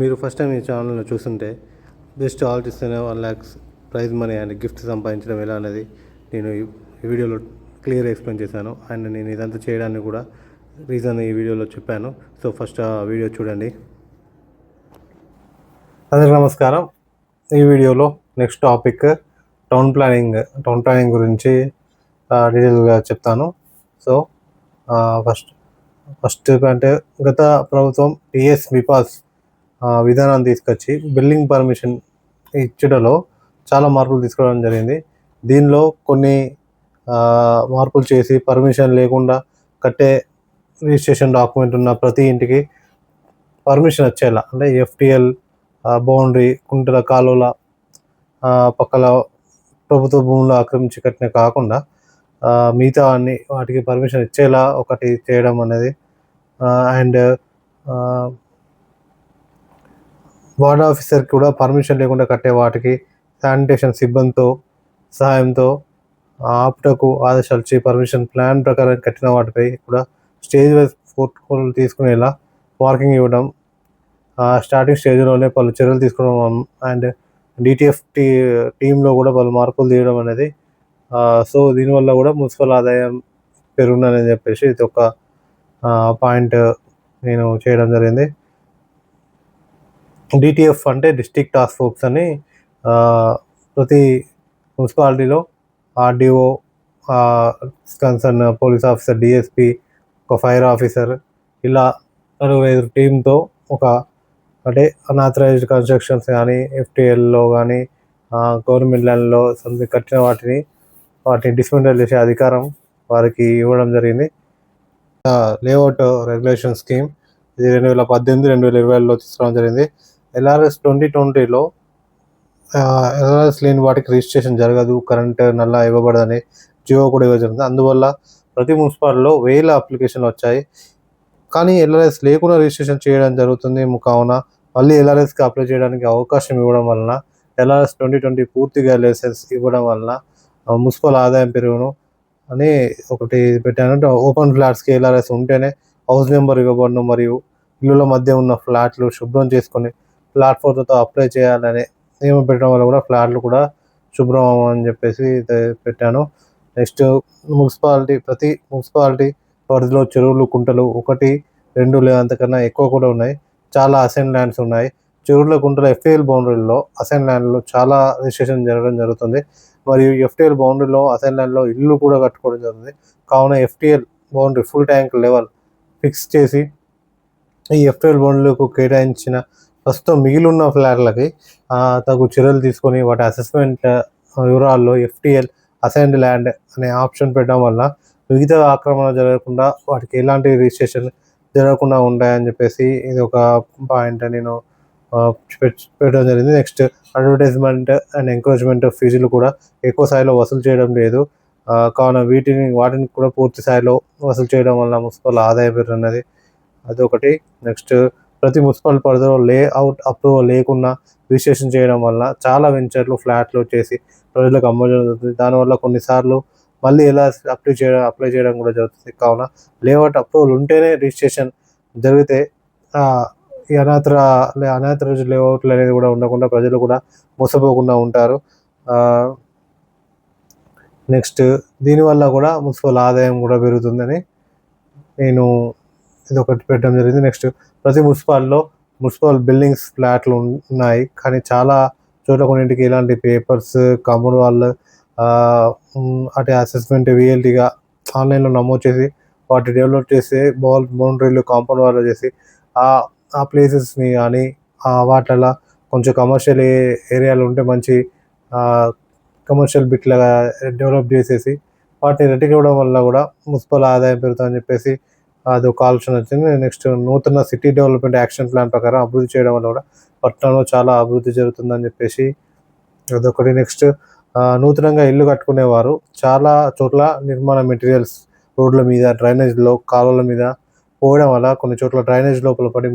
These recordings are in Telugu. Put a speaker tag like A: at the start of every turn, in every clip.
A: మీరు ఫస్ట్ టైం ఈ ఛానల్ని చూస్తుంటే బెస్ట్ ఆర్టిస్ట్ అనే one lakhs prize money and gift సంపాదించడం ఎలా అనేది నేను ఈ వీడియోలో క్లియర్ ఎక్స్ప్లెయిన్ చేశాను. అండ్ నేను ఇదంతా చేయడానికి కూడా రీజన్ ఈ వీడియోలో చెప్పాను. సో ఫస్ట్ ఆ వీడియో చూడండి. అందరికీ నమస్కారం. ఈ వీడియోలో next topic town planning town planning గురించి డీటెయిల్గా చెప్తాను. సో ఫస్ట్ ఫస్ట్ అంటే గత ప్రభుత్వం టిఎస్ బిపాస్ విధానాన్ని తీసుకొచ్చి బిల్డింగ్ పర్మిషన్ ఇచ్చడంలో చాలా మార్పులు తీసుకోవడం జరిగింది. దీనిలో కొన్ని మార్పులు చేసి పర్మిషన్ లేకుండా కట్టే రిజిస్ట్రేషన్ డాక్యుమెంట్ ఉన్న ప్రతి ఇంటికి పర్మిషన్ వచ్చేలా అంటే ఎఫ్టిఎల్ బౌండరీ కుంటల కాలువల పక్కల ప్రభుత్వ భూములు ఆక్రమించి కట్టిన కాకుండా మిగతా అన్ని వాటికి పర్మిషన్ ఇచ్చేలా ఒకటి చేయడం అనేది అండ్ వార్డ్ ఆఫీసర్ కూడా పర్మిషన్ లేకుండా కట్టే వాటికి శానిటేషన్ సిబ్బందితో సహాయంతో ఆపుటకు ఆదేశాలు పర్మిషన్ ప్లాన్ ప్రకారం కట్టిన వాటిపై కూడా స్టేజ్ వైజ్ ఫోటోలు తీసుకునేలా వార్కింగ్ ఇవ్వడం స్టార్టింగ్ స్టేజ్లోనే పలు చర్యలు తీసుకోవడం అండ్ డిటిఎఫ్ టీ టీంలో కూడా పలు మార్పులు తీయడం అనేది సో దీనివల్ల కూడా మున్సిపల్ ఆదాయం పెరుగునని చెప్పేసి ఇది ఒక పాయింట్ నేను చేయడం జరిగింది. డిటిఎఫ్ అంటే డిస్ట్రిక్ట్ టాస్క్ ఫోర్స్ అని ప్రతి మున్సిపాలిటీలో RDO concern police officer DSP ఒక ఫైర్ ఆఫీసర్ ఇలా నలుగురు ఐదు టీంతో ఒక అంటే అన్ఆథరైజ్డ్ కన్స్ట్రక్షన్స్ కానీ ఎఫ్టీఎల్లో కానీ గవర్నమెంట్ ల్యాండ్లో సంథింగ్ కట్టిన వాటిని వాటిని డిస్మెంటల్ చేసే అధికారం వారికి ఇవ్వడం జరిగింది. లేఅవుట్ రెగ్యులేషన్ స్కీమ్ ఇది రెండు వేల పద్దెనిమిది రెండు వేల ఇరవైలో తీసుకురావడం జరిగింది. ఎల్ఆర్ఎస్ ట్వంటీ ట్వంటీలో ఎల్ఆర్ఎస్ లేని వాటికి రిజిస్ట్రేషన్ జరగదు కరెంట్ నల్లా ఇవ్వబడదని జియో కూడా ఇవ్వడం అందువల్ల ప్రతి మున్సిపాలిటీలో వేల అప్లికేషన్లు వచ్చాయి. కానీ ఎల్ఆర్ఎస్ లేకుండా రిజిస్ట్రేషన్ చేయడం జరుగుతుంది కావున మళ్ళీ ఎల్ఆర్ఎస్కి అప్లై చేయడానికి అవకాశం ఇవ్వడం వలన ఎల్ఆర్ఎస్ ట్వంటీ ట్వంటీ పూర్తిగా లైసెన్స్ ఇవ్వడం వలన మున్సిపల్ ఆదాయం పెరుగును అని ఒకటి పెట్టాను. అంటే ఓపెన్ ఫ్లాట్స్కి ఎల్ఆర్ఎస్ ఉంటేనే హౌస్ నెంబర్ ఇవ్వబడను మరియు ఇల్లుల మధ్య ఉన్న ఫ్లాట్లు శుభ్రం చేసుకొని ఫ్లాట్ అప్లై చేయాలని నియమం పెట్టడం వల్ల కూడా ఫ్లాట్లు కూడా శుభ్రం అని చెప్పేసి పెట్టాను. నెక్స్ట్ మున్సిపాలిటీ ప్రతి మున్సిపాలిటీ పరిధిలో చెరువులు కుంటలు ఒకటి రెండు లేదా అంతకన్నా ఎక్కువ కూడా ఉన్నాయి. చాలా అసైన్ ల్యాండ్స్ ఉన్నాయి. చెరువుల కుంటల ఎఫ్ఏఎల్ బౌండరీలో అసైన్ ల్యాండ్లో చాలా రిజిస్ట్రేషన్ జరగడం జరుగుతుంది. మరియు ఎఫ్టీఎల్ బౌండరీలో అసైన్ ల్యాండ్లో ఇల్లు కూడా కట్టుకోవడం జరుగుతుంది. కావున FTL boundary full tank level fix చేసి ఈ ఎఫ్టిఎల్ బౌండరీలకు కేటాయించిన ప్రస్తుతం మిగిలిన ఫ్లాట్లకి తగు చర్యలు తీసుకొని వాటి అసెస్మెంట్ వివరాల్లో ఎఫ్టిఎల్ అసైన్డ్ ల్యాండ్ అనే ఆప్షన్ పెట్టడం వల్ల మిగతా ఆక్రమణ జరగకుండా వాటికి ఎలాంటి రిజిస్ట్రేషన్ జరగకుండా ఉంటాయని చెప్పేసి ఇది ఒక పాయింట్ నేను పెట్టడం జరిగింది. నెక్స్ట్ అడ్వర్టైజ్మెంట్ అండ్ ఎంకరేజ్మెంట్ ఫీజులు కూడా ఎక్కువ స్థాయిలో వసూలు చేయడం లేదు. కావున వీటిని వాటిని కూడా పూర్తి స్థాయిలో వసూలు చేయడం వల్ల మున్సిపల్ ఆదాయం పెరుగుతున్నది అదొకటి. నెక్స్ట్ ప్రతి మున్సిపల్ పరిధిలో లేఅవుట్ అప్రూవల్ లేకుండా రిజిస్ట్రేషన్ చేయడం వల్ల చాలా వెంచర్లు ఫ్లాట్లు చేసి ప్రజలకు అమ్మడం జరుగుతుంది. దానివల్ల కొన్నిసార్లు మళ్ళీ ఎలా అప్లై చేయడం అప్లై చేయడం కూడా జరుగుతుంది. కావున లేఅవుట్ అప్రూవల్ ఉంటేనే రిజిస్ట్రేషన్ జరిగితే ఈ అనాథర అనాథ లేఅవుట్లు అనేది కూడా ఉండకుండా ప్రజలు కూడా మోసపోకుండా ఉంటారు. నెక్స్ట్ దీనివల్ల కూడా మున్సిపల్ ఆదాయం కూడా పెరుగుతుందని నేను ఇది ఒకటి పెట్టడం జరిగింది. నెక్స్ట్ ప్రతి మున్సిపాల్లో మున్సిపల్ బిల్డింగ్స్ ఫ్లాట్లు ఉన్నాయి. కానీ చాలా చోట్ల కొన్నింటికి ఇలాంటి పేపర్స్ కాంపౌండ్ వాళ్ళు అటు అసెస్మెంట్ విఎల్టీగా ఆన్లైన్లో నమోదు చేసి వాటి డెవలప్ చేసి బాల్ బౌండరీలు కాంపౌండ్ వాళ్ళు చేసి ఆ ఆ ప్లేసెస్ని కానీ ఆ వాటిలో కొంచెం కమర్షియల్ ఏరియాలు ఉంటే మంచి కమర్షియల్ బిట్లాగా డెవలప్ చేసేసి వాటిని రెట్టికి ఇవ్వడం వల్ల కూడా మున్సిపల్ ఆదాయం పెరుగుతుందని చెప్పేసి అది ఒక ఆలోచన వచ్చింది. నెక్స్ట్ నూతన సిటీ డెవలప్మెంట్ యాక్షన్ ప్లాన్ ప్రకారం అభివృద్ధి చేయడం వల్ల కూడా పట్టణంలో చాలా అభివృద్ధి జరుగుతుందని చెప్పేసి అదొకటి. నెక్స్ట్ నూతనంగా ఇల్లు కట్టుకునేవారు. చాలా చోట్ల నిర్మాణ మెటీరియల్స్ రోడ్ల మీద డ్రైనేజ్లో కాలువల మీద పోవడం వల్ల కొన్ని చోట్ల డ్రైనేజ్ లోపల పడి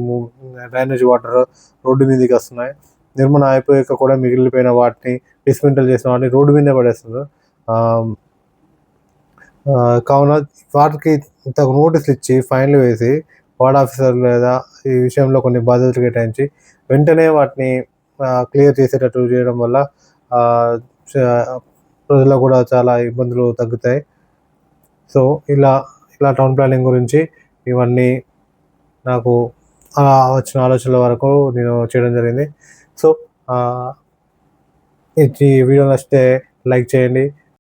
A: డ్రైనేజ్ వాటర్ రోడ్డు మీదకి వస్తున్నాయి. నిర్మాణం అయిపోయాక కూడా మిగిలిపోయిన వాటిని డిస్మెంటల్ చేసిన వాటిని రోడ్డు మీదే పడేస్తున్నారు. కావున వాటికి ఇంతకు నోటీసులు ఇచ్చి ఫైన్లు వేసి వార్డ్ ఆఫీసర్ లేదా ఈ విషయంలో కొన్ని బాధ్యతలు కేటాయించి వెంటనే వాటిని క్లియర్ చేసేటట్టు చేయడం వల్ల ప్రజలకు కూడా చాలా ఇబ్బందులు తగ్గుతాయి. సో ఇలా ఇలా టౌన్ ప్లానింగ్ గురించి ఇవన్నీ నాకు అలా వచ్చిన ఆలోచనల వరకు నేను చేయడం జరిగింది. సో ఈ వీడియో నచ్చితే లైక్ చేయండి.